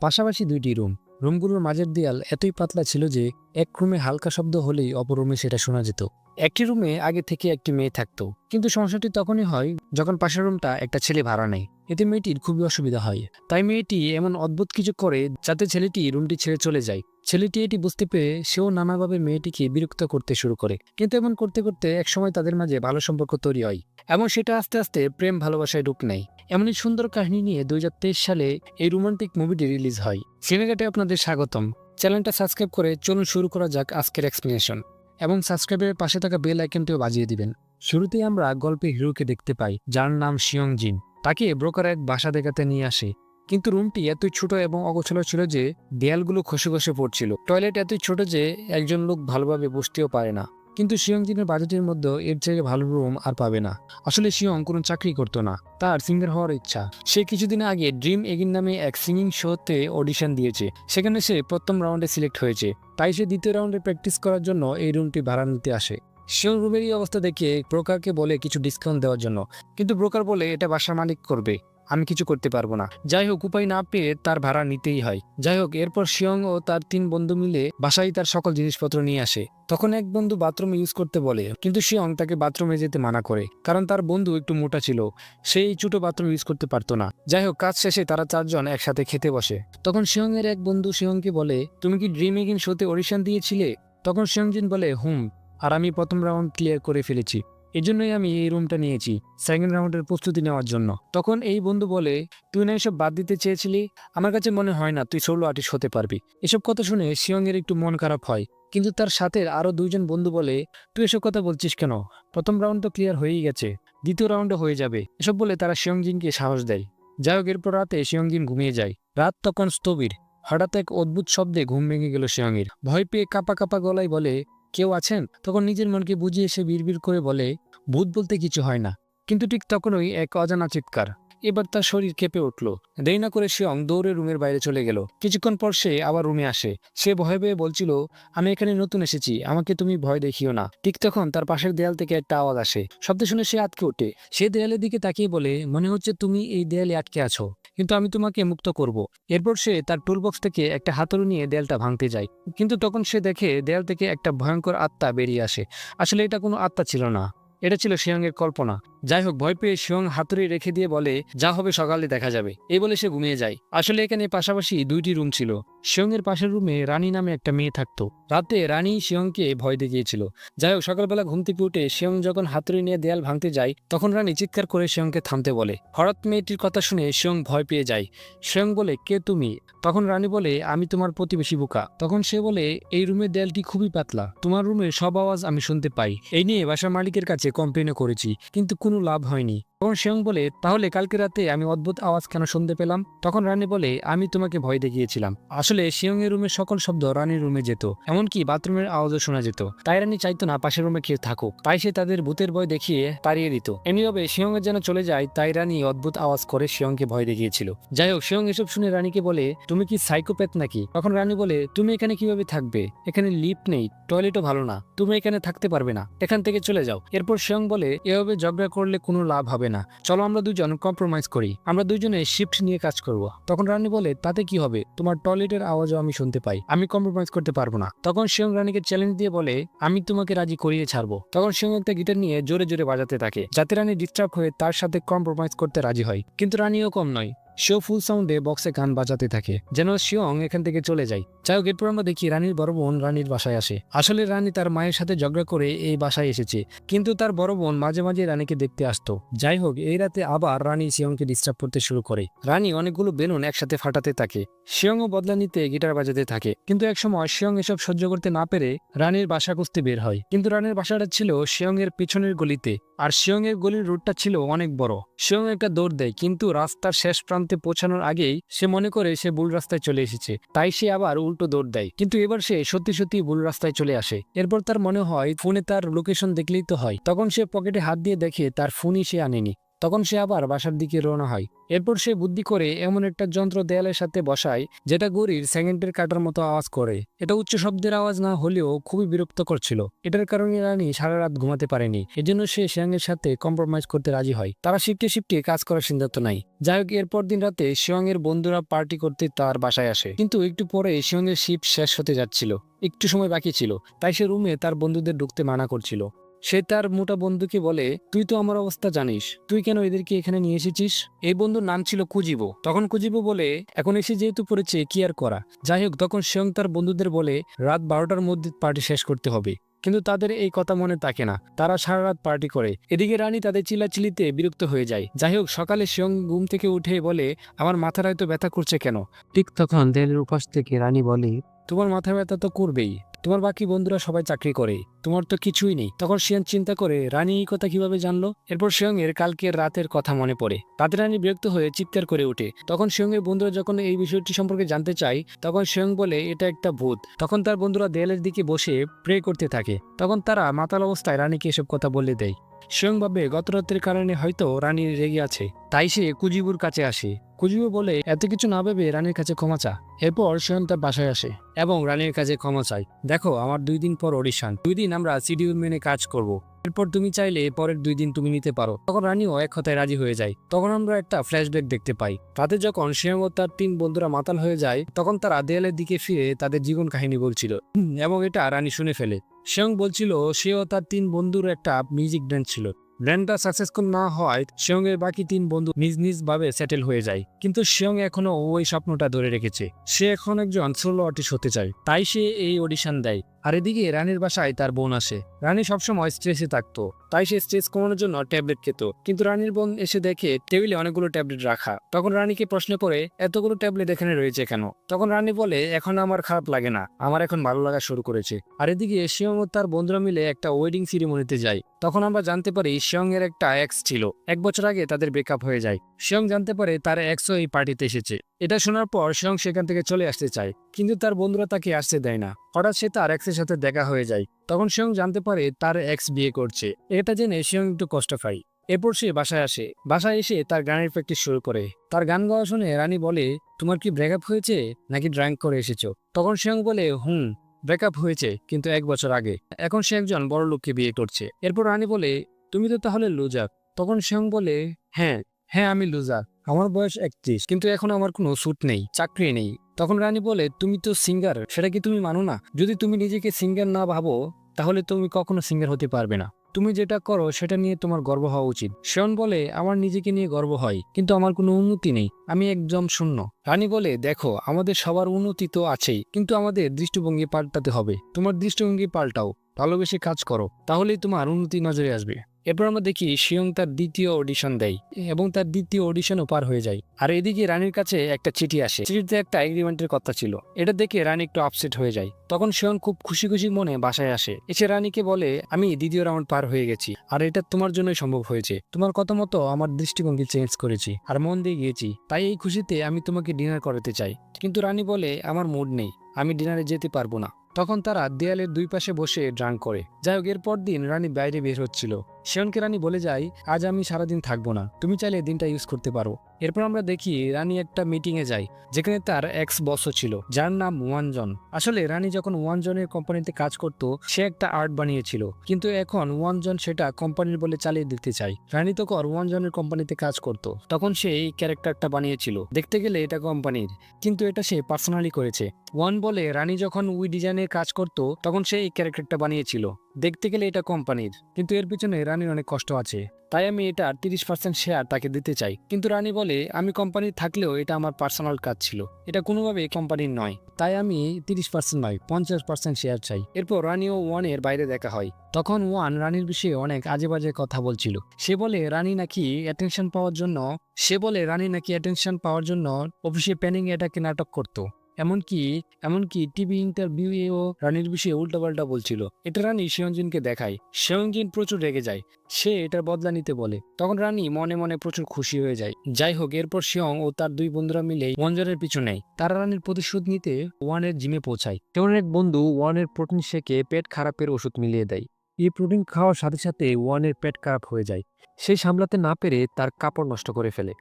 পাশাপাশি দুইটি রুম। রুমগুলোর মাঝের দেয়াল এতই পাতলা ছিল যে, এক রুমে হালকা শব্দ হলেই অপর রুমে সেটা শোনা যেত। একটি রুমে আগে থেকে একটি মেয়ে থাকতো। কিন্তু সমস্যাটি তখনই হয় যখন পাশের রুমটা একটা ছেলে ভাড়া নেয়। এতে মেয়েটির খুবই অসুবিধা হয়। তাই মেয়েটি এমন অদ্ভুত কিছু করে যাতে ছেলেটি রুমটি ছেড়ে চলে যায়। ছেলেটি এটি বুঝতে পেরে সেও নানাভাবে মেয়েটিকে বিরক্ত করতে শুরু করে। কিন্তু এমন করতে করতে একসময় তাদের মাঝে ভালো সম্পর্ক তৈরি হয় এবং সেটা আস্তে আস্তে প্রেম ভালোবাসায় রূপ নেয়। এমনই সুন্দর কাহিনী নিয়ে দুই হাজার তেইশ সালে এই রোমান্টিক মুভিটি রিলিজ হয়। সিনেমাতে আপনাদের স্বাগতম। চ্যানেলটা সাবস্ক্রাইব করে চলুন শুরু করা যাক আজকের এক্সপ্লেনেশন। এবং সাবস্ক্রাইবের পাশে থাকা বেল আইকনটিও বাজিয়ে দিবেন। শুরুতেই আমরা গল্পে হিরোকে দেখতে পাই, যার নাম শিয়ং জিন তাকে ব্রোকার এক বাসা দেখাতে নিয়ে আসে। কিন্তু রুমটি এতই ছোট এবং অগোছালো ছিল যে দেয়ালগুলো খসে খসে পড়ছিল। টয়লেট এতই ছোট যে একজন লোক ভালোভাবে বসতেও পারে না। কিন্তু শিয়ং জিনের বাজেটের মধ্যে এর চেয়ে ভালো রুম আর পাবে না। আসলে শিয়ং কোনো চাকরি করতো না, তার সিঙ্গার হওয়ার ইচ্ছা। সে কিছুদিন আগে ড্রিম এগিন নামে এক সিঙ্গিং শোতে অডিশন দিয়েছে, সেখানে সে প্রথম রাউন্ডে সিলেক্ট হয়েছে। তাই সে দ্বিতীয় রাউন্ডে প্র্যাকটিস করার জন্য এই রুমটি ভাড়া নিতে আসে। শিয়ং রুমের এই অবস্থা দেখে ব্রোকারকে বলে কিছু ডিসকাউন্ট দেওয়ার জন্য। কিন্তু ব্রোকার বলে, এটা বাসা মালিক করবে। আমি কিছু করতে পারব না। যাই হোক উপায় না পেয়ে তার ভাড়া নিতেই হয়। যাই হোক এরপর শিয়ং ও তার তিন বন্ধু মিলে বাসায় তার সকল জিনিসপত্র নিয়ে আসে। তখন এক বন্ধু বাথরুম ইউজ করতে বলে, কিন্তু শিয়ং তাকে বাথরুমে যেতে মানা করে, কারণ তার বন্ধু একটু মোটা ছিল। সেই ছোটো বাথরুম ইউজ করতে পারতো না। যাই হোক কাজ শেষে তারা চারজন একসাথে খেতে বসে। তখন শিয়ং এর এক বন্ধু শিয়ংকে বলে, তুমি কি ড্রিম এগিন শোতে অডিশন দিয়েছিলে? তখন শিয়ংজিন বলে, হুম, আর আমি প্রথম রাউন্ড ক্লিয়ার করে ফেলেছি। এজন্যই আমি এই রুমটা নিয়েছি সেকেন্ড রাউন্ডের প্রস্তুতি নেওয়ার জন্য। তখন এই বন্ধু বলে, তুই না এসব বাদ দিতে চেয়েছিলি? আমার কাছে মনে হয় না তুই সোলো আর্টিস্ট হতে পারবি। এসব কথা শুনে শিয়ং এর একটু মন খারাপ হয়। কিন্তু তার সাথে আরও দুইজন বন্ধু বলে, তুই এসব কথা বলছিস কেন? প্রথম রাউন্ড তো ক্লিয়ার হয়েই গেছে, দ্বিতীয় রাউন্ডে হয়ে যাবে। এসব বলে তারা শিয়ংজিনকে সাহস দেয়। যাই হোক, এরপর রাতে শিয়ংজিন ঘুমিয়ে যায়। রাত তখন স্থবির। হঠাৎ এক অদ্ভুত শব্দে ঘুম ভেঙে গেল শিয়ংয়ের ভয় পেয়ে কাপা কাপা গলায় বলে, কেউ আছেন? তখন নিজের মনকে বুঝিয়ে সে বিড়বিড় করে বলে ভূত বলতে কিছু হয় না। কিন্তু ঠিক তখনই এক অজানা চিৎকার। এবার তার শরীর কেঁপে উঠল। দেরি না করে শিয়ং দৌড়ে রুমের বাইরে চলে গেল। কিছুক্ষণ পর সে আবার রুমে আসে। সে ভয়ে ভয়ে বলছিল, আমি এখানে নতুন এসেছি। আমাকে তুমি ভয় দেখিও না। ঠিক তখন তার পাশের দেয়াল থেকে একটা আওয়াজ আসে। শব্দ শুনে সে আটকে ওঠে। সে দেয়ালের দিকে তাকিয়ে বলে, মনে হচ্ছে তুমি এই দেয়ালে আটকে আছো। কিন্তু আমি তোমাকে মুক্ত করব। এরপর সে তার টুলবক্স থেকে একটা হাতুড়ি নিয়ে দেয়ালটা ভাঙতে যায়। কিন্তু তখন সে দেখে দেয়াল থেকে একটা ভয়ঙ্কর আত্মা বেরিয়ে আসে। আসলে এটা কোনো আত্মা ছিল না। এটা ছিল শিয়াংয়ের কল্পনা। যাই হোক ভয় পেয়ে শিয়ং হাতুড়ি রেখে দিয়ে বলে, যা হবে সকালে দেখা যাবে। এই বলে সে ঘুমিয়ে যায়। আসলে এখানে পাশাপাশি দুইটি রুম ছিল। শিয়ংয়ের পাশের রুমে রানী নামে একটা মেয়ে থাকতো। রাতে রানী শিয়ংকে ভয় দেখিয়েছিল। যাই হোক সকালবেলা ঘুম থেকে উঠে শিয়ং যখন হাতুড়ি নিয়ে দেয়াল ভাঙতে যায়, তখন রানী চিৎকার করে শিয়ংকে থামতে বলে। হঠাৎ মেয়েটির কথা শুনে শিয়ং ভয় পেয়ে যায়। শিয়ং বলে, কে তুমি? তখন রানী বলে, আমি তোমার প্রতিবেশী বোকা। তখন সে বলে, এই রুমের দেয়ালটি খুবই পাতলা। তোমার রুমের সব আওয়াজ আমি শুনতে পাই। এই নিয়ে বাসার মালিকের কাছে কমপ্লেনও করেছি। কিন্তু কোনো লাভ হয়নি। তখন শিয়ং বলে, তাহলে কালকে রাতে আমি অদ্ভুত আওয়াজ কেন শুনতে পেলাম? তখন রানী বলে, আমি তোমাকে ভয় দেখিয়েছিলাম। আসলে শিয়ং এর রুমের সকল শব্দ রানীর রুমে যেত, এমনকি বাথরুমের আওয়াজও শোনা যেত। তাই রানী চাইতো না পাশের রুমে কেউ থাকুক, তাই সে তাদের ভূতের ভয় দেখিয়ে তাড়িয়ে দিত। এমনিভাবে শিয়ং এর যেন চলে যায়, তাই রানী অদ্ভুত আওয়াজ করে শিয়ংকে ভয় দেখিয়েছিল। যাই হোক শিয়ং এসব শুনে রানীকে বলে, তুমি কি সাইকোপ্যাথ নাকি? তখন রানী বলে, তুমি এখানে কীভাবে থাকবে? এখানে লিফট নেই, টয়লেটও ভালো না, তুমি এখানে থাকতে পারবে না, এখান থেকে চলে যাও। এরপর শিয়ং বলে, এভাবে ঝগড়া করলে কোনো লাভ হবে না। চলো আমরা দুজন কম্প্রোমাইজ করি। আমরা দুজনে শিফট নিয়ে কাজ করব। তখন রানী বলে, তাতে কি হবে? তোমার টয়লেটের আওয়াজও আমি শুনতে পাই। আমি কম্প্রোমাইজ করতে পারব না। তখন শিয়ং রানীকে চ্যালেঞ্জ দিয়ে বলে, আমি তোমাকে রাজি করিয়ে ছাড়বো। তখন শিয়ং একটা গিটার নিয়ে জোরে জোরে বাজাতে থাকে, যাতে রানী ডিস্টার্ব হয়ে তার সাথে কম্প্রোমাইজ করতে রাজি হয়। কিন্তু রানীও কম নয়। সেও ফুল সাউন্ডে বক্সে গান বাজাতে থাকে। যেন শিয়ং এখান থেকে চলে যায়। যাই হোক এরপর আমরা দেখি রানীর বড় বোন রানীর বাসায় আসে। আসলে রানী তার মায়ের সাথে ঝগড়া করে এই বাসায় এসেছে। কিন্তু তার বড় বোন মাঝে মাঝে রানীকে দেখতে আসতো। যাই হোক এই রাতে আবার রানী শিয়ংকে ডিস্টার্ব করতে শুরু করে। রানী অনেকগুলো বেলুন একসাথে ফাটাতে থাকে। শিয়ংও বদলা নিতে গিটার বাজাতে থাকে। কিন্তু একসময় শিয়ং এসব সহ্য করতে না পেরে রানীর বাসা খুঁজতে বের হয়। কিন্তু রানীর বাসাটা ছিল শিয়ং এর পেছনের গলিতে। আর শিয়ং এর গলির রুটটা ছিল অনেক বড়। শিয়ং একটা দৌড় দেয়, কিন্তু রাস্তার শেষ প্রান্তে পৌঁছানোর আগেই সে মনে করে সে ভুল রাস্তায় চলে এসেছে। তাই সে আবার উল্টো দৌড় দেয়। কিন্তু এবার সে সত্যি সত্যি ভুল রাস্তায় চলে আসে। এরপর তার মনে হয়, ফোনে তার লোকেশন দেখলেই তো হয়। তখন সে পকেটে হাত দিয়ে দেখে, তার ফোনই সে আনেনি। তখন সে আবার বাসার দিকে রওনা হয়। এরপর সে বুদ্ধি করে এমন একটা যন্ত্র দেয়ালের সাথে বসায়, যেটা গড়ির সেকেন্ডের কাটার মতো আওয়াজ করে। এটা উচ্চ শব্দের আওয়াজ না হলেও খুবই বিরক্ত করছিল এটার কারণে রানী সারা রাত ঘুমাতে পারেনি। এজন্য সে শিয়াংয়ের সাথে কম্প্রোমাইজ করতে রাজি হয়। তারা শিফটে শিফটে কাজ করার সিদ্ধান্ত নাই যাই হোক, এরপর দিন রাতে শিয়ংয়ের বন্ধুরা পার্টি করতে তার বাসায় আসে। কিন্তু একটু পরে শিয়ংয়ের শিফট শেষ হতে যাচ্ছিল। একটু সময় বাকি ছিল। তাই সে রুমে তার বন্ধুদের ঢুকতে মানা করছিল। সে তার মোটা বন্ধুকে বলে তুই তো আমার অবস্থা জানিস তুই কেন এদেরকে এখানে নিয়ে এসেছিস? এই বন্ধুর নাম ছিল কুজিবো। তখন কুজিবো বলে এখন এসে যেহেতু পড়েছে কি আর করা? যাই হোক তখন শিয়ং তার বন্ধুদের বলে রাত বারোটার মধ্যে পার্টি শেষ করতে হবে। কিন্তু তাদের এই কথা মনে থাকে না। তারা সারা রাত পার্টি করে। এদিকে রানী তাদের চিল্লাচিল্লিতে বিরক্ত হয়ে যায়। যাই হোক সকালে শিয়ং ঘুম থেকে উঠে বলে আমার মাথার হয়তো ব্যথা করছে কেন? ঠিক তখন দেয়ালের উপাস থেকে রানী বলে তোমার মাথা ব্যথা তো করবেই। তোমার বাকি বন্ধুরা সবাই চাকরি করে, তোমার তো কিছুই নেই। তখন শিয়ান চিন্তা করে, রানী এই কথা কীভাবে জানলো? এরপর শিয়ংয়ের কালকের রাতের কথা মনে পড়ে। রাতে রানী বিরক্ত হয়ে চিৎকার করে ওঠে তখন শিয়ংয়ের বন্ধুরা যখন এই বিষয়টি সম্পর্কে জানতে চায়, তখন শিয়ং বলে, এটা একটা ভূত। তখন তার বন্ধুরা দেয়ালের দিকে বসে প্রে করতে থাকে। তখন তারা মাতাল অবস্থায় রানীকে এসব কথা বলে দেয়। স্বয়ং ভাবে গত রাতের কারণে হয়তো রানী রেগে আছে। তাই সে কুজিবুর কাছে আসে। কুজিবু বলে, এত কিছু না ভেবে রানীর কাছে ক্ষমা চা। এরপর স্বয়ং তার বাসায় আসে এবং রানীর কাছে ক্ষমা চাই দেখো, আমার দুই দিন পর অডিশন। দুই দিন আমরা শিডিউল মেনে কাজ করব। এরপর তুমি চাইলে পরের দুই দিন তুমি নিতে পারো। তখন রানীও এক কথায় রাজি হয়ে যায়। তখন আমরা একটা ফ্ল্যাশব্যাক দেখতে পাই। তাতে যখন স্বয়ং ও তার তিন বন্ধুরা মাতাল হয়ে যায়, তখন তারা দেয়ালের দিকে ফিরে তাদের জীবন কাহিনী বলছিল। এবং এটা রানী শুনে ফেলে। স্বয়ং বলছিল, সেও তার তিন বন্ধুর একটা মিউজিক ব্যান্ড ছিল। ব্র্যান্ডটা সাকসেসফুল না হয় শিয়ংয়ের বাকি তিন বন্ধু নিজ নিজ ভাবে সেটেল হয়ে যায়। কিন্তু শিয়ং এখনও ওই স্বপ্নটা ধরে রেখেছে। সে এখন একজন সোলো আর্টিস্ট হতে চায়। তাই সে এই অডিশন দেয়। আর এদিকে রানীর বাসায় তার বোন আসে। রানী সবসময় স্ট্রেসে থাকতো, তাই সে স্ট্রেস কমানোর জন্য ট্যাবলেট খেত। কিন্তু রানীর বোন এসে দেখে টেবিলে অনেকগুলো ট্যাবলেট রাখা। তখন রানীকে প্রশ্ন করে, এতগুলো ট্যাবলেট এখানে রয়েছে কেন? তখন রানী বলে, এখন আমার খারাপ লাগে না, আমার এখন ভালো লাগা শুরু করেছে। আর এদিকে শিয়ং তার বন্ধুরা মিলে একটা ওয়েডিং সিরিমনিতে যায়। তখন আমরা জানতে পারি শিয়ং এর একটা এক্স ছিল। এক বছর আগে তাদের ব্রেকআপ হয়ে যায়। শিয়ং জানতে পারে তার এক্সও এই পার্টিতে এসেছে। এটা শোনার পর শিয়ং সেখান থেকে চলে আসতে চায়। কিন্তু তার বন্ধুরা তাকে আসতে দেয় না। হঠাৎ সে তার এক্সের সাথে দেখা হয়ে যায়। তখন শিয়ং জানতে পারে তার এক্স বিয়ে করছে। এটা জেনে শিয়ং একটু কষ্ট পায়। এরপর সে বাসায় আসে। বাসায় এসে তার গানের প্র্যাকটিস শুরু করে। তার গান গাওয়া শুনে রানী বলে, তোমার কি ব্রেকআপ হয়েছে? নাকি ড্রাঙ্ক করে এসেছ? তখন শিয়ং বলে, হুম ব্রেকআপ হয়েছে, কিন্তু এক বছর আগে। এখন সে একজন বড় লোককে বিয়ে করছে। এরপর রানী বলে, তুমি তো তাহলে লুজার তখন শিয়ং বলে হ্যাঁ হ্যাঁ আমি লুজার আমার বয়স একত্রিশ, কিন্তু এখন আমার কোনো স্যুট নেই, চাকরি নেই। তখন রানী বলে, তুমি তো সিঙ্গার সেটা কি তুমি মানো না? যদি তুমি নিজেকে সিঙ্গার না ভাবো, তাহলে তুমি কখনো সিঙ্গার হতে পারবে না। তুমি যেটা করো, সেটা নিয়ে তোমার গর্ব হওয়া উচিত। শিয়ন বলে, আমার নিজেকে নিয়ে গর্ব হয়, কিন্তু আমার কোনো উন্নতি নেই, আমি একদম শূন্য। রানী বলে, দেখো, আমাদের সবার উন্নতি তো আছেই, কিন্তু আমাদের দৃষ্টিভঙ্গি পাল্টাতে হবে। তোমার দৃষ্টিভঙ্গি পাল্টাও, ভালোবেসে কাজ করো, তাহলেই তোমার উন্নতি নজরে আসবে। এরপর আমরা দেখি শিয়ং তার দ্বিতীয় অডিশন দেয় এবং তার দ্বিতীয় অডিশনও পার হয়ে যায়। আর এদিকে রানীর কাছে একটা চিঠি আসে। চিঠিতে একটা এগ্রিমেন্টের কথা ছিল। এটা দেখে রানী একটু আপসেট হয়ে যায়। তখন শিয়ং খুব খুশি খুশি মনে বাসায় আসে। এসে রানীকে বলে, আমি দ্বিতীয় রাউন্ড পার হয়ে গেছি। আর এটা তোমার জন্যই সম্ভব হয়েছে। তোমার কথা মতো আমার দৃষ্টিভঙ্গি চেঞ্জ করেছি। আর মন দিয়ে গিয়েছি। তাই এই খুশিতে আমি তোমাকে ডিনার করাতে চাই। কিন্তু রানী বলে, আমার মুড নেই। আমি ডিনারে যেতে পারব না। তখন তারা দেয়ালের দুই পাশে বসে ড্রাঙ্ক করে। যাই হোক, এরপর দিন রানী বাইরে বের হচ্ছিল। শিয়নকে রানী বলে যায় আজ আমি সারাদিন থাকব না। তুমি চাইলে দিনটা ইউজ করতে পারো। এরপর আমরা দেখি রানী একটা মিটিং এ যায় যেখানে তার এক্স বসও ছিল, যার নাম ওয়ানজন। আসলে রানী যখন ওয়ানজনের কোম্পানিতে কাজ করত, সে একটা আর্ট বানিয়েছিল। কিন্তু এখন ওয়ানজন সেটা কোম্পানির বলে চালিয়ে দিতে চায়। রানী তখন ওয়ানজনের কোম্পানিতে কাজ করত। তখন সে এই ক্যারেক্টারটা বানিয়েছিল। দেখতে গেলে এটা কোম্পানির কিন্তু এটা সে পার্সোনালি করেছে। ওয়ান বলে, রানী যখন উই ডিজাইনের কাজ করত, তখন সে এই ক্যারেক্টারটা বানিয়েছিল। দেখতে গেলে এটা কোম্পানির, কিন্তু এর পিছনে রানীর অনেক কষ্ট আছে। তাই আমি এটা তিরিশ পার্সেন্ট শেয়ার তাকে দিতে চাই। কিন্তু রানী বলে, আমি কোম্পানি থাকলেও এটা আমার পার্সোনাল কাজ ছিল। এটা কোনোভাবে কোম্পানির নয়। তাই আমি তিরিশ পার্সেন্ট নয়, পঞ্চাশ পার্সেন্ট শেয়ার চাই। এরপর রানী ও ওয়ানের বাইরে দেখা হয়। তখন ওয়ান রানীর বিষয়ে অনেক আজে বাজে কথা বলছিল। সে বলে, রানী নাকি অ্যাটেনশন পাওয়ার জন্য, সে বলে, রানী নাকি অ্যাটেনশন পাওয়ার জন্য অফিসে প্যানিং এটাকে নাটক করতো। এমনকি এমনকি টিভি ইন্টারভিউ এও রানীর বিষয়ে উল্টাপাল্টা বলছিল। এটা রানী শিয়ঞ্জিনকে দেখায়। শিয়ঞ্জিন প্রচুর রেগে যায়। সে এটার বদলা নিতে বলে। তখন রানী মনে মনে প্রচুর খুশি হয়ে যায়। যাই হোক, এরপর শিয়ং ও তার দুই বন্ধুরা মিলে ওয়ানজনের পিছু নেয়। তারা রানীর প্রতিশোধ নিতে ওয়ানের জিমে পৌঁছায়। তেমন এক বন্ধু ওয়ানের প্রোটিন শেকে পেট খারাপের ওষুধ মিলিয়ে দেয়। এই প্রোটিন খাওয়ার সাথে সাথে ওয়ানের পেট খারাপ হয়ে যায়। সে সামলাতে না পেরে তার কাপড় নষ্ট করে ফেলে।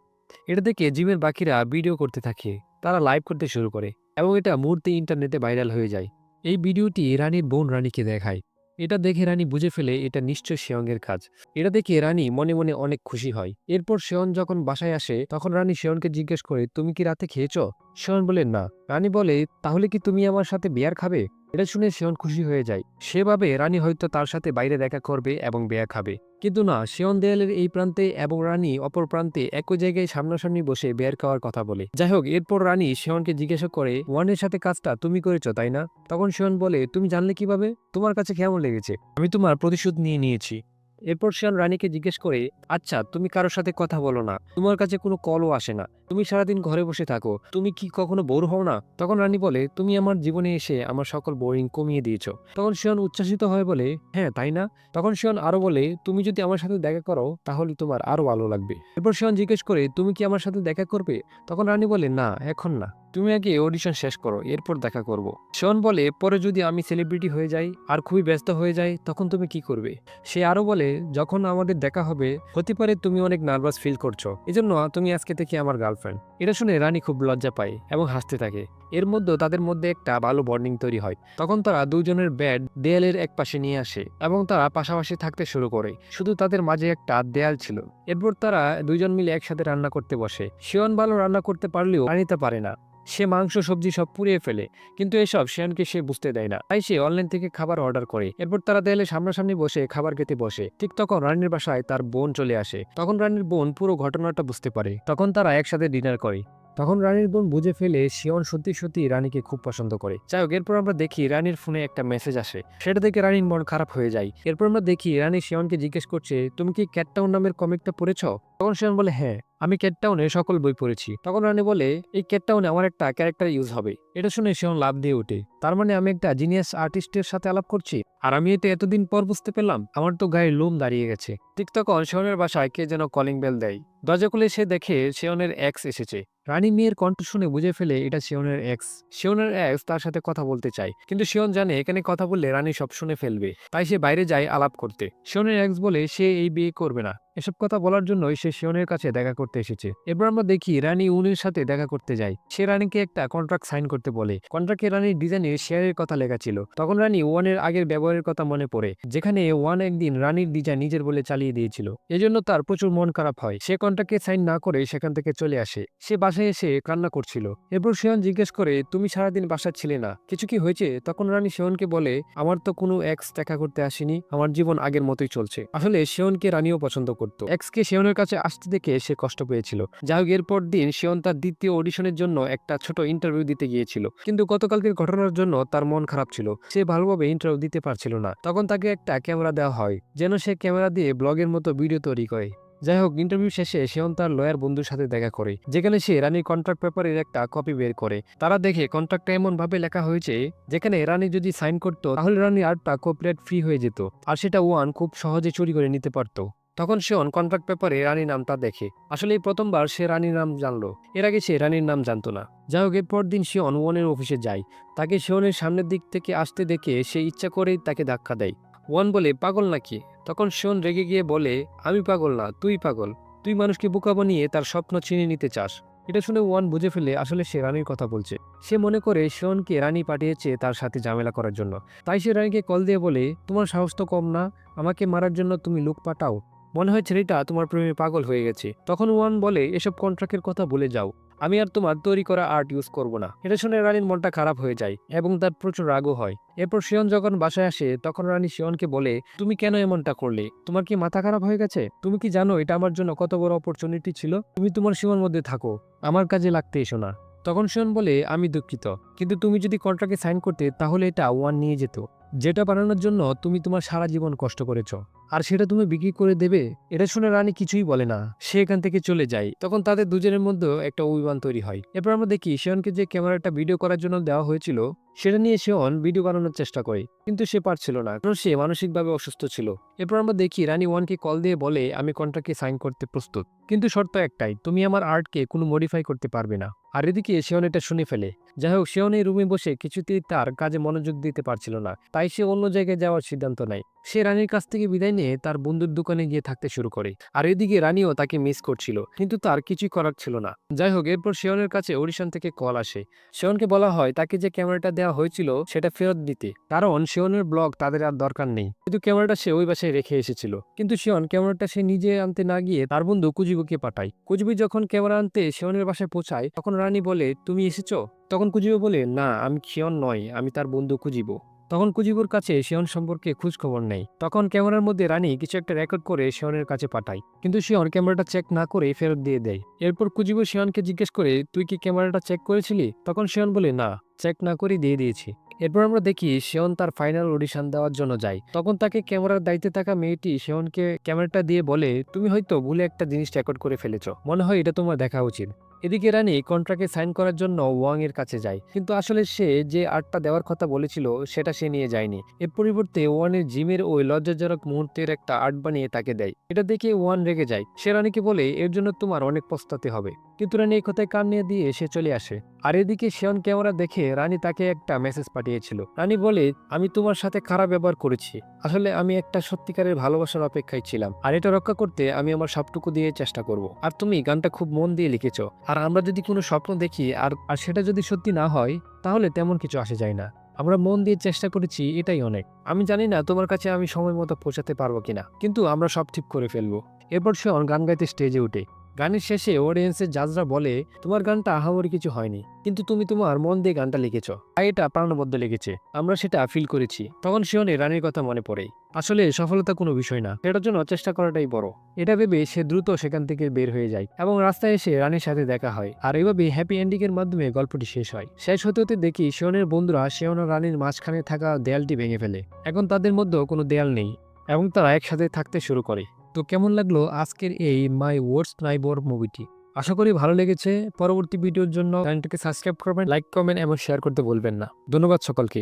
এটা দেখে জিমের বাকিরা ভিডিও করতে থাকে। তারা লাইভ করতে শুরু করে এবং এটা মুহূর্তে ইন্টারনেটে ভাইরাল হয়ে যায়। এই ভিডিওটি রানীর বোন রানীকে দেখায়। এটা দেখে রানী বুঝে ফেলে এটা নিশ্চয় শেয়ংয়ের কাজ। এটা দেখে রানী মনে মনে অনেক খুশি হয়। এরপর শেয়ন যখন বাসায় আসে, তখন রানী শেয়নকে জিজ্ঞেস করে, তুমি কি রাতে খেয়েছ? শেয়ন বলে, না। রানী বলে, তাহলে কি তুমি আমার সাথে বিয়ার খাবে? এটা শুনে শেয়ন খুশি হয়ে যায়। সেভাবে রানী হয়তো তার সাথে বাইরে দেখা করবে এবং বেয়া খাবে। কিন্তু না শেয়ন দেয়ালের এই প্রান্তে এবং রানী অপর প্রান্তে একই জায়গায় সামনাসামনি বসে বের খাওয়ার কথা বলে। যাই হোক এরপর রানী শেয়নকে জিজ্ঞাসা করে, ওয়ানের সাথে কাজটা তুমি করেছ, তাই না? তখন শেয়ন বলে, তুমি জানলে কীভাবে? তোমার কাছে কেমন লেগেছে? আমি তোমার প্রতিশোধ নিয়ে নিয়েছি। এরপর শিয়ান রানীকে জিজ্ঞেস করে আচ্ছা তুমি কারোর সাথে কথা বলো না। তোমার কাছে কোনো কলও আসে না। তুমি সারাদিন ঘরে বসে থাকো। তুমি কি কখনো বোর হও না? তখন রানী বলে, তুমি আমার জীবনে এসে আমার সকল বোরিং কমিয়ে দিয়েছ। তখন শিয়ন উচ্ছ্বাসিত হয় বলে হ্যাঁ তাই না? তখন শিয়ন আরও বলে, তুমি যদি আমার সাথে দেখা করো, তাহলে তোমার আরও ভালো লাগবে। এরপর শিয়ন জিজ্ঞেস করে, তুমি কি আমার সাথে দেখা করবে? তখন রানী বলে, না, এখন না। তুমি আগে অডিশন শেষ করো, এরপর দেখা করব। শন বলে, পরে যদি আমি সেলিব্রিটি হয়ে যাই আর খুবই ব্যস্ত হয়ে যাই, তখন তুমি কি করবে? সে আরও বলে, যখন আমাদের দেখা হবে, হতে পারে তুমি অনেক নার্ভাস ফিল করছ। এজন্য তুমি আজকে থেকে আমার গার্লফ্রেন্ড এটা শুনে রানী খুব লজ্জা পায় এবং হাসতে থাকে। এর মধ্যে তাদের মধ্যে একটা ভালো বর্নিং তৈরি হয়। তখন তারা দুজনের ব্যাড দেয়ালের এক পাশে নিয়ে আসে এবং তারা পাশাপাশি থাকতে শুরু করে। শুধু তাদের মাঝে একটা দেয়াল ছিল। এরপর তারা দুজন মিলে একসাথে রান্না করতে বসে। শিয়ন ভালো রান্না করতে পারলেও রানী তা পারে না। সে মাংস, সবজি সব পুড়িয়ে ফেলে। কিন্তু এসব শিয়ানকে সে বুঝতে দেয় না। তাই সে অনলাইন থেকে খাবার অর্ডার করে। এরপর তারা দেয়ালে সামনাসামনি বসে খাবার খেতে বসে। ঠিক তখন রানীর বাসায় তার বোন চলে আসে। তখন রানীর বোন পুরো ঘটনাটা বুঝতে পারে। তখন তারা একসাথে ডিনার করে। তখন রানীর বোন বুঝে ফেলে শিয়ন সত্যি সত্যি রানীকে খুব পছন্দ করে। যাই হোক, এরপর আমরা দেখি রানীর ফোনে একটা মেসেজ আসে। সেটা দেখে রানীর মন খারাপ হয়ে যায়। এরপর আমরা দেখি রানী শিয়নকে জিজ্ঞেস করছে, তুমি কি ক্যাটটাউন নামের কমিকটা পড়েছ? তখন শিয়ন বলে হ্যাঁ আমি ক্যাটটাউনে সকল বই পড়েছি। তখন রানী বলে, এই ক্যাটটাউনে আমার একটা ক্যারেক্টার ইউজ হবে। এটা শুনে শিয়ন লাভ দিয়ে ওঠে। তার মানে আমি একটা জিনিয়াস আর্টিস্টের সাথে আলাপ করছি? আর আমি এটা এতদিন পর বুঝতে পেলাম, আমার তো গায়ে লোম দাঁড়িয়ে গেছে। ঠিক তখন শিয়নের বাসায় কে যেন কলিং বেল দেয়। দরজা খুলে সে দেখে শিয়নের এক্স এসেছে। রানী মেয়ের কণ্ঠ শুনে বুঝে ফেলে এটা শিওনের এক্স শিওনের এক্স তার সাথে কথা বলতে চায়, কিন্তু শিওন জানে এখানে কথা বললে রানী সব শুনে ফেলবে, তাই সে বাইরে যায় আলাপ করতে। শিওনের এক্স বলে সে এই বিয়ে করবে না। এসব কথা বলার জন্যই সে শিওনের কাছে দেখা করতে এসেছে। এবার আমরা দেখি রানী উনের সাথে দেখা করতে যায়। সে রানীকে একটা কন্ট্রাক্ট সাইন করতে বলে। কন্ট্রাক্টে রানীর ডিজাইনে শেয়ারের কথা লেখা ছিল। তখন রানী ওয়ানের আগের ব্যবহারের কথা মনে পড়ে, যেখানে ওয়ান একদিন রানীর ডিজাইন নিজের বলে চালিয়ে দিয়েছিল। এজন্য তার প্রচুর মন খারাপ হয়। সে কন্ট্রাক্টে সাইন না করে সেখান থেকে চলে আসে। সে বাসায় এসে কান্না করছিল। এরপর শিয়ন জিজ্ঞেস করে, তুমি সারাদিন বাসা ছিলে না। কিছু কি হয়েছে? তখন রানী শিয়নকে বলে, আমার তো কোনো এক্স দেখা করতে আসেনি। আমার জীবন আগের মতোই চলছে। আসলে শিয়নকে রানীও পছন্দ করত। এক্সকে শিয়নের কাছে আসতে দেখে সে কষ্ট পেয়েছিল। যাই হোক, এরপর দিন শিয়ন তার দ্বিতীয় অডিশনের জন্য একটা ছোট ইন্টারভিউ দিতে গিয়েছিল। কিন্তু গতকালকের ঘটনার জন্য তার মন খারাপ ছিল। সে ভালোভাবে ইন্টারভিউ দিতে পারছিল না। তখন তাকে একটা ক্যামেরা দেওয়া হয়, যেন সে ক্যামেরা দিয়ে ব্লগের মতো ভিডিও তৈরি করে। যাই হোক, ইন্টারভিউ শেষে শিয়ন তার লয়ার বন্ধুর সাথে দেখা করে, যেখানে সে রানীর কন্ট্রাক্ট পেপারের একটা কপি বের করে। তারা দেখে কন্ট্রাক্টটা এমন ভাবে লেখা হয়েছে, যেখানে রানী যদি সাইন করতো, তাহলে রানী আর্টটা কপিরাইট ফ্রি হয়ে যেত। আর সেটা ওয়ান খুব সহজে চুরি করে নিতে পারতো। তখন শিওন কন্ট্রাক্ট পেপারে রানীর নামটা দেখে। আসলে এই প্রথমবার সে রানীর নাম জানলো। এর আগে সে রানীর নাম জানতো না। যাই হোক, এরপর দিন শিওন ওয়ানের অফিসে যায়। তাকে শিওনের সামনের দিক থেকে আসতে দেখে সে ইচ্ছা করেই তাকে ধাক্কা দেয়। ওয়ান বলে, পাগল নাকি? তখন শিওন রেগে গিয়ে বলে, আমি পাগল না, তুই পাগল। তুই মানুষকে বোকা বানিয়ে তার স্বপ্ন চিনে নিতে চাস। এটা শুনে ওয়ান বুঝে ফেলে আসলে সে রানীর কথা বলছে। সে মনে করে শিওনকে রানী পাঠিয়েছে তার সাথে ঝামেলা করার জন্য। তাই সে রানীকে কল দিয়ে বলে, তোমার সাহস তো কম না। আমাকে মারার জন্য তুমি লোক পাঠাও। মনে হয় ছেলেটা তোমার প্রেমে পাগল হয়ে গেছে। তখন ওয়ান বলে, এসব কন্ট্রাক্টের কথা বলে যাও। আমি আর তোমার তৈরি করা আর্ট ইউজ করব না। এটা শুনে রানীর মনটা খারাপ হয়ে যায় এবং তার প্রচুর রাগও হয়। এরপর শিয়ন যখন বাসায় আসে, তখন রানী শিয়নকে বলে, তুমি কেন এমনটা করলে? তোমার কি মাথা খারাপ হয়ে গেছে? তুমি কি জানো এটা আমার জন্য কত বড় অপরচুনিটি ছিল? তুমি তোমার সীমার মধ্যে থাকো। আমার কাজে লাগতে এসো না। তখন শিয়ন বলে, আমি দুঃখিত। কিন্তু তুমি যদি কন্ট্রাক্টে সাইন করতে, তাহলে এটা ওয়ান নিয়ে যেত। যেটা বানানোর জন্য তুমি তোমার সারা জীবন কষ্ট করেছ। আর সেটা তুমি বিক্রি করে দেবে, এটা শুনে রানী কিছুই বলে না। সে এখান থেকে চলে যায়। তখন তাদের দুজনের মধ্যে একটা অভিমান তৈরি হয়। এরপর আমরা দেখি শিয়নকে যে ক্যামেরাটা ভিডিও করার জন্য দেওয়া হয়েছিল, সেটা নিয়ে শিয়ন ভিডিও বানানোর চেষ্টা করে, কিন্তু সে পারছিল না, কারণ সে মানসিকভাবে অসুস্থ ছিল। এরপর আমরা দেখি রানী ওয়ানকে কল দিয়ে বলে, আমি কন্ট্রাক্টে সাইন করতে প্রস্তুত। কিন্তু শর্ত একটাই, তুমি আমার আর্টকে কোনো মডিফাই করতে পারবে না। আর এদিকে শিয়ন এটা শুনে ফেলে যাই হোক সেও এই রুমে বসে, কিছুতেই তার কাজে মনোযোগ দিতে পারছিল না। তাই সে অন্য জায়গায় যাওয়ার সিদ্ধান্ত নেয়। সে রানীর কাছ থেকে বিদায় নিয়ে তার বন্ধুর দোকানে গিয়ে থাকতে শুরু করে। আর এদিকে রানীও তাকে মিস করছিল, কিন্তু তার কিছুই করার ছিল না। যাই হোক এরপর শিওনের কাছে অডিশন থেকে কল আসে। শিওনকে বলা হয়, তাকে যে ক্যামেরাটা দেওয়া হয়েছিল, সেটা ফেরত দিতে। কারণ শিওনের ব্লগ তাদের আর দরকার নেই। কিন্তু ক্যামেরাটা সে ওই বাসায় রেখে এসেছিল। কিন্তু শিওন, ক্যামেরাটা সে নিজে আনতে না গিয়ে তার বন্ধু কুজিবুকে পাঠায়। কুজিবু যখন ক্যামেরা আনতে শিওনের বাসায় পৌঁছায়, তখন রানী বলে, তুমি এসেছ? তখন কুজিবু বলে, না, আমি শিওন নয় আমি তার বন্ধু কুজিবু। তখন কুজিবুর কাছে শিওন সম্পর্কে খোঁজ খবর নেই। তখন ক্যামেরার মধ্যে রানী কিছু একটা রেকর্ড করে শিওনের কাছে পাঠায়। কিন্তু শিয়ন ক্যামেরাটা চেক না করে ফেরত দিয়ে দেয়। এরপর কুজিবু শিওনকে জিজ্ঞেস করে, তুই কি ক্যামেরাটা চেক করেছিলি? তখন শিওন বলে, না, চেক না করে দিয়ে দিয়েছি। এরপর আমরা দেখি শিওন তার ফাইনাল অডিশন দেওয়ার জন্য যায়। তখন তাকে ক্যামেরার দায়িত্বে থাকা মেয়েটি শিওনকে ক্যামেরাটা দিয়ে বলে, তুমি হয়তো ভুলে একটা জিনিস রেকর্ড করে ফেলেছো। মনে হয় এটা তোমার দেখা উচিত। এদিকে রানী কন্ট্রাক্টে সাইন করার জন্য ওয়াং এর কাছে যায়। কিন্তু আসলে সে যে আর্টটা দেওয়ার কথা বলেছিল, সেটা সে নিয়ে যায়নি। এর পরিবর্তে ওয়ানের জিমের ওই লজ্জাজনক মুহূর্তের একটা আর্ট বানিয়ে তাকে দেয়। এটা দেখে ওয়ান রেগে যায়। সে রানীকে বলে, এর জন্য তোমার অনেক পস্তাতে হবে। কিন্তু রানী এই কথায় কান নিয়ে দিয়ে সে চলে আসে। আর এদিকে শিয়ন ক্যামেরা দেখে রানী তাকে একটা মেসেজ পাঠিয়েছিল। রানী বলে, আমি তোমার সাথে খারাপ ব্যবহার করেছি। আসলে আমি একটা সত্যিকারের ভালোবাসার অপেক্ষায় ছিলাম। আর এটা রক্ষা করতে আমি আমার সবটুকু দিয়ে চেষ্টা করব। আর তুমি গানটা খুব মন দিয়ে লিখেছ। আর আমরা যদি কোনো স্বপ্ন দেখি আর আর সেটা যদি সত্যি না হয়, তাহলে তেমন কিছু আসে যায় না। আমরা মন দিয়ে চেষ্টা করেছি, এটাই অনেক। আমি জানি না তোমার কাছে আমি সময় মতো পৌঁছাতে পারব কিনা, কিন্তু আমরা সব ঠিক করে ফেলব। এরপর সে গান গাইতে স্টেজে উঠে। গানের শেষে অডিয়েন্সের জাজরা বলে, তোমার গানটা আহামরি কিছু হয়নি, কিন্তু তুমি তোমার মন দিয়ে গানটা লিখেছ। আর এটা প্রাণবদ্ধ লেগেছে। আমরা সেটা ফিল করেছি। তখন শিওনে রানীর কথা মনে পড়ে। আসলে সফলতা কোনো বিষয় না, সেটার জন্য চেষ্টা করাটাই বড়। এটা ভেবে সে দ্রুত সেখান থেকে বের হয়ে যায় এবং রাস্তায় এসে রানীর সাথে দেখা হয়। আর এইভাবে হ্যাপি এন্ডিং এর মাধ্যমে গল্পটি শেষ হয়। শেষ হতে হতে দেখি শিওনের বন্ধুরা শিওন রানীর মাঝখানে থাকা দেয়ালটি ভেঙে ফেলে। এখন তাদের মধ্যেও কোনো দেয়াল নেই এবং তারা একসাথে থাকতে শুরু করে। তো কেমন লাগল আজকের এই মাই ওয়ার্ডস নাইবর মুভিটি আশা করি ভালো লেগেছে। পরবর্তী ভিডিওর জন্য চ্যানেলটিকে সাবস্ক্রাইব করবেন লাইক কমেন্ট এবং শেয়ার করতে বলবেন না। ধন্যবাদ সকলকে।